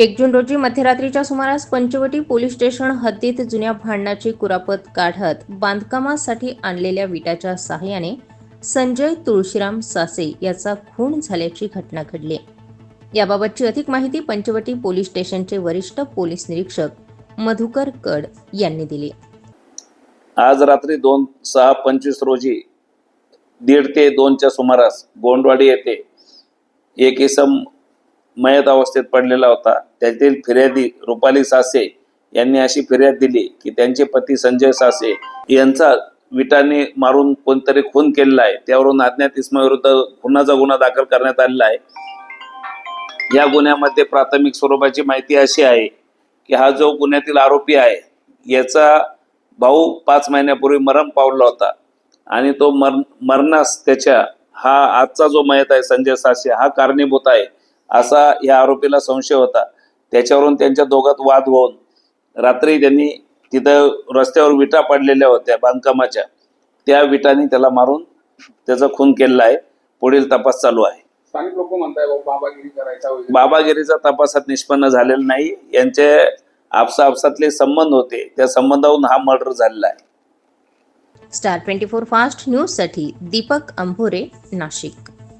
एक जून रोजी मध्यरात्रीच्या सुमारास पंचवटी पोलीस स्टेशन हद्दीत जुन्या भांडणाची कुरापत काढत बांधकामासाठी आणलेल्या विटाच्या सहाय्याने संजय तुळशीराम सासे याचा खून झाल्याची घटना घडली. याबाबतची अधिक माहिती पंचवटी पोलीस स्टेशनचे वरिष्ठ पोलीस निरीक्षक मधुकर कड यांनी दिली. आज रात्री दोन सहा पंचवीस रोजी दीड ते दोनच्या सुमारास गोंडवाडी येथे एक इसम मयत अवस्थेत पडलेला होता. त्यातील फिर्यादी रुपाली सासे यांनी अशी फिर्याद दिली की त्यांचे पती संजय सासे यांचा विटाने मारून कोणतरी खून केलेला आहे. त्यावरून अज्ञात इसमाविरुद्ध खुनाचा गुन्हा दाखल करण्यात आलेला आहे. या गुन्ह्यामध्ये प्राथमिक स्वरूपाची माहिती अशी आहे की हा जो गुन्ह्यातील आरोपी आहे याचा भाऊ पाच महिन्यापूर्वी मरण पावला होता आणि तो मर मरणास त्याच्या हा आजचा जो मयत आहे संजय सासे हा कारणीभूत आहे. असा या आरोपीला संशय होता. त्याच्यावरून त्यांच्या दोघात वाद होऊन रात्री त्यांनी तिथं रस्त्यावर विटा पडलेल्या होत्या बांधकामाच्या. त्या विटांनी त्याला मारून त्याचा खून केलेला आहे. पुढील तपास चालू आहे. स्थानिक लोक म्हणताय बाबा बाबागिरी करायचा वगैरे. बाबागिरीचा तपासात निष्पन्न झालेला नाही. यांचे आपसा आपसातले संबंध होते. त्या संबंधावरून हा मर्डर झालेला आहे. स्टार ट्वेंटी फोर फास्ट न्यूजसाठी दीपक अंभोरे नाशिक.